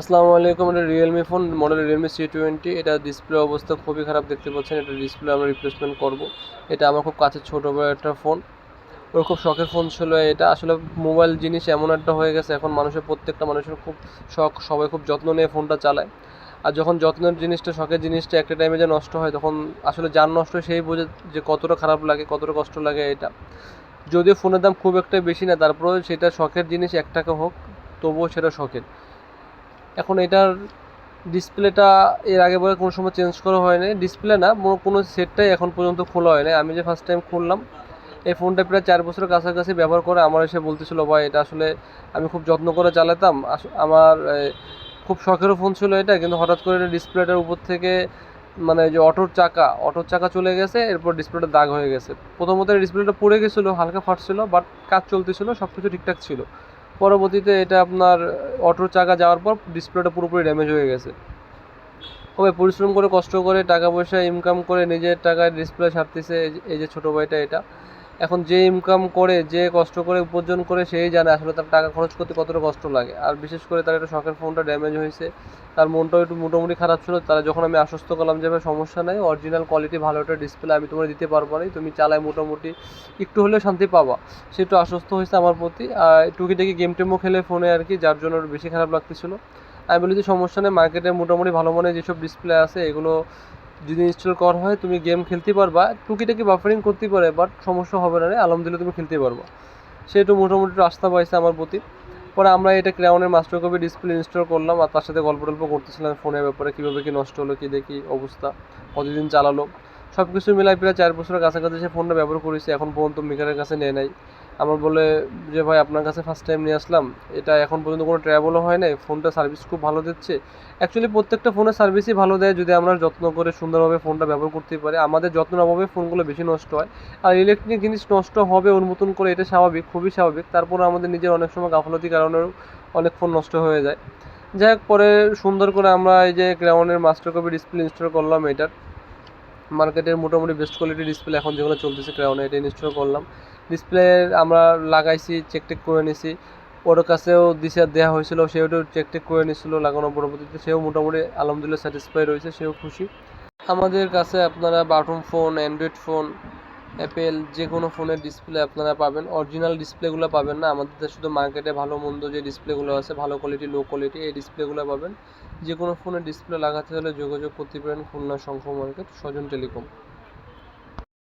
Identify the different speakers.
Speaker 1: আসসালামু আলাইকুম, এটা Realme phone model Realme C twenty এটা ডিসপ্লে অবস্থা খুবই খারাপ দেখতে পাচ্ছেন, এটা ডিসপ্লে আমরা রিপ্লেসমেন্ট করব। এটা আমার খুব কাছে ছোটো বড় একটা ফোন ওর খুব শখের ফোন ছিল এটা। আসলে মোবাইল জিনিস এমন একটা হয়ে গেছে, এখন মানুষের প্রত্যেকটা মানুষের খুব শখ, সবাই খুব যত্ন নিয়ে ফোনটা চালায়। আর যখন যত্নের জিনিসটা, শখের জিনিসটা একটা টাইমে যে নষ্ট হয়, তখন আসলে যার নষ্ট হয় সেই বোঝে যে কতটা খারাপ লাগে, কতটা কষ্ট লাগে এটা। যদিও ফোনের দাম খুব একটা বেশি না, তারপরেও সেটা শখের জিনিস, এক টাকা হোক, তবুও সেটা শখের। এখন এটার ডিসপ্লেটা এর আগে বলে কোনো সময় চেঞ্জ করা হয়নি। ডিসপ্লে না কোনো সেটটাই এখন পর্যন্ত খোলা হয়নি। আমি যে ফার্স্ট টাইম খুললাম, এই ফোনটা প্রায় চার বছরের কাছাকাছি ব্যবহার করে আমার এসে বলতেছিল, ভাই, এটা আসলে আমি খুব যত্ন করে চালাতাম। আমার খুব শখেরও ফোন ছিল এটা, কিন্তু হঠাৎ করে এটা ডিসপ্লেটার উপর থেকে মানে যে অটোর চাকা অটোর চাকা চলে গেছে, এরপর ডিসপ্লেটা দাগ হয়ে গেছে। প্রথমত ডিসপ্লেটা পড়ে গেছিল, হালকা ফাটছিল বাট কাজ চলতেছিল সব কিছু ঠিকঠাক ছিল। পরবর্তীতে এটা আপনার, অটোর চাকা যাওয়ার পর ডিসপ্লেটা পুরোপুরি ড্যামেজ হয়ে গেছে। তবে পরিশ্রম করে, কষ্ট করে, টাকা পয়সা ইনকাম করে নিজের টাকায় ডিসপ্লে সারতেছে এই যে ছোটো ভাইটা এটা। এখন যে ইনকাম করে, যে কষ্ট করে উপার্জন করে সেই জানে আসলে তার টাকা খরচ করতে কতটা কষ্ট লাগে। আর বিশেষ করে তার একটা শখের ফোনটা ড্যামেজ হয়েছে। তার মনটাও একটু মোটামুটি খারাপ ছিল। তারা যখন আমি আশ্বস্ত করলাম যে সমস্যা নাই অরিজিনাল কোয়ালিটি ভালো একটা ডিসপ্লে আমি তোমার দিতে পারব না। তুমি চালায় মোটামুটি একটু হলেও শান্তি পাবা। সে একটু আশ্বস্ত হয়েছে আমার প্রতি। আর টুকিটাকি গেম টেমও খেলে ফোনে আর কি যার জন্য বেশি খারাপ লাগতেছিল। আমি বলি যে, সমস্যা নেই মার্কেটে মোটামুটি ভালো মানের যেসব ডিসপ্লে আছে, এগুলো যদি ইনস্টল করা হয়, তুমি গেম খেলতে পারবা। টুকিটাকি বাফারিং করতে পারে বাট সমস্যা হবে না রে। আলহামদুলিল্লাহ, তুমি খেলতে পারবা। সে একটু মোটামুটি আস্থা পাইছে আমার প্রতি। পরে আমরা এটা ক্রাউনের মাস্টার কপি ডিসপ্লে ইনস্টল করলাম আর তার সাথে গল্প টল্প করতেছিলাম ফোনের ব্যাপারে, কীভাবে কী নষ্ট হলো, কী দেখি অবস্থা, কতদিন চালালো। সব কিছু মিলাই প্রায় চার বছরের কাছাকাছি সে ফোনটা ব্যবহার করেছি, এখন পর্যন্ত মিকারের কাছে নেয় নাই। আমার বলে যে, ভাই, আপনার কাছে ফার্স্ট টাইম নিয়ে আসলাম। এটা এখন পর্যন্ত কোনো ট্রাভেলও হয় নাই। ফোনটা সার্ভিস খুব ভালো দিচ্ছে। অ্যাকচুয়ালি প্রত্যেকটা ফোনের সার্ভিসই ভালো দেয় যদি আমরা যত্ন করে সুন্দরভাবে ফোনটা ব্যবহার করতে পারি। আমাদের যত্নের অভাবে ফোনগুলো বেশি নষ্ট হয়। আর ইলেকট্রনিক জিনিস নষ্ট হবে মতন করে এটা স্বাভাবিক, খুবই স্বাভাবিক। তারপর আমাদের নিজের অনেক সময় গাফলতির কারণেও অনেক ফোন নষ্ট হয়ে যায়। যাই হোক, পরে সুন্দর করে আমরা এই যে ক্রাউনের মাস্টার কপি ডিসপ্লে ইনস্টল করলাম এটার। মার্কেটের মোটামুটি বেস্ট কোয়ালিটি ডিসপ্লে এখন যেগুলো চলতেছে ক্রাউনে এটা ইনস্টল করলাম। ডিসপ্লে আমরা লাগাইছি চেক টেক করে নিছি। ওর কাছেও দিশা দেওয়া হয়েছিল, সেও চেক টেক করে নিছিল, লাগানোর পরবর্তীতে সেও মোটামুটি আলহামদুলিল্লাহ স্যাটিসফাই রয়েছে, সেও খুশি। আমাদের কাছে আপনারা button phone Android phone Apple যে কোনো ফোনের ডিসপ্লে আপনারা পাবেন। অরিজিনাল ডিসপ্লেগুলো পাবেন না। আমাদের শুধু মার্কেটে ভালো, মন্দ যে ডিসপ্লেগুলো আছে, ভালো কোয়ালিটি লো কোয়ালিটি এই ডিসপ্লেগুলো পাবেন। যে কোনো ফোনের ডিসপ্লে লাগাতে হলে যোগাযোগ করতে পারেন খুলনা শঙ্খ মার্কেট স্বজন টেলিকম